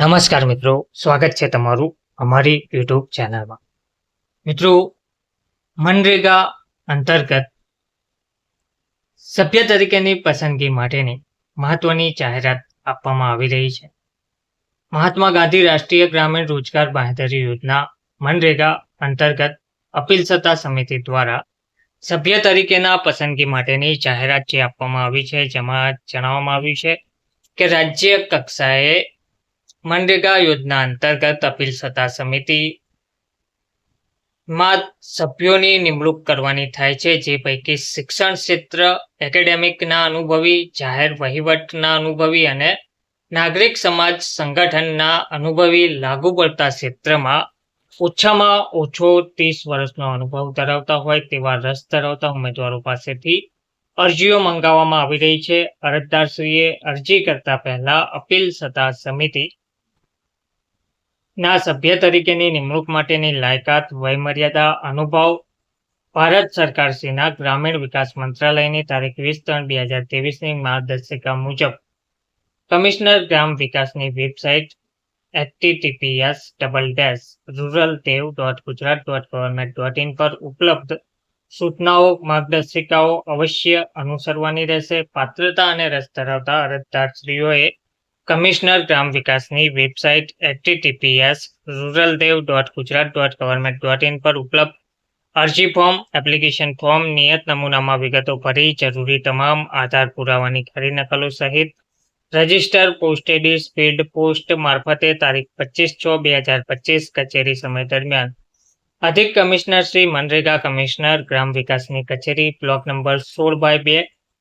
નમસ્કાર મિત્રો, સ્વાગત છે તમારું અમારી યુટ્યુબ ચેનલમાં. મિત્રો, મનરેગા અંતર્ગત સભ્ય તરીકેની પસંદગી માટેની મહત્વની જાહેરાત આપવામાં આવી રહી છે. મહાત્મા ગાંધી રાષ્ટ્રીય ગ્રામીણ રોજગાર બાંહેધરી યોજના મનરેગા અંતર્ગત અપીલ સત્તા સમિતિ દ્વારા સભ્ય તરીકેના પસંદગી માટેની જાહેરાત જે આપવામાં આવી છે, જેમાં જણાવવામાં આવ્યું છે કે રાજ્ય કક્ષાએ મનરેગા યોજના અંતર્ગત અપીલ સત્તા સમિતિ માં સભ્યોની નિમણૂક કરવાની થાય છે જે પૈકી શિક્ષણ ક્ષેત્ર એકેડેમિકના અનુભવી જાહેર વહીવટના અનુભવી અને નાગરિક સમાજ સંગઠનના અનુભવી લાગુ પડતા ક્ષેત્રમાં ઓછામાં ઓછો ત્રીસ વર્ષનો અનુભવ ધરાવતા હોય તેવા રસ ધરાવતા ઉમેદવારો પાસેથી અરજીઓ મંગાવવામાં આવી રહી છે અરજદારશ્રીએ અરજી કરતા પહેલા અપીલ સત્તા સમિતિ ના સભ્ય તરીકેની નિમણૂક માટેની લાયકાત, વયમર્યાદા, અનુભવ ભારત સરકારશ્રીના ગ્રામીણ વિકાસ મંત્રાલયની તારીખ વીસ ત્રણ બે હજાર ત્રેવીસની માર્ગદર્શિકા મુજબ કમિશનર ગ્રામ વિકાસની website HTTPS double dash rural dev dot Gujarat dot government dot in પર ઉપલબ્ધ સૂચનાઓ, માર્ગદર્શિકાઓ અવશ્ય અનુસરવાની રહેશે. પાત્રતા અને રસ ધરાવતા અરજદારશ્રીઓએ કમિશનર ગ્રામ વિકાસની website HTTPS rural dev dot Gujarat dot government dot in પર ઉપલબ્ધ અરજી ફોર્મ એપ્લિકેશન ફોર્મ નિયત નમૂનામાં વિગતો ભરી જરૂરી તમામ આધાર પુરાવાની ખરી નકલો સહિત રજિસ્ટર પોસ્ટેડી સ્પીડ પોસ્ટ મારફતે તારીખ પચીસ છ બે હજાર પચીસ કચેરી સમય દરમિયાન. અધિક કમિશનર શ્રી મનરેગા કમિશનર ગ્રામ વિકાસની કચેરી, બ્લોક નંબર સોળ બાય બે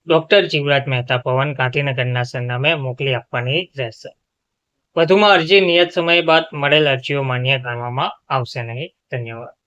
ડોક્ટર જીવરાજ મહેતા ભવન ગાંધીનગરના સરનામે મોકલી આપવાની રહેશે. વધુમાં અરજી નિયત સમય બાદ મળેલ અરજીઓ માન્ય ગણવામાં આવશે નહીં. ધન્યવાદ.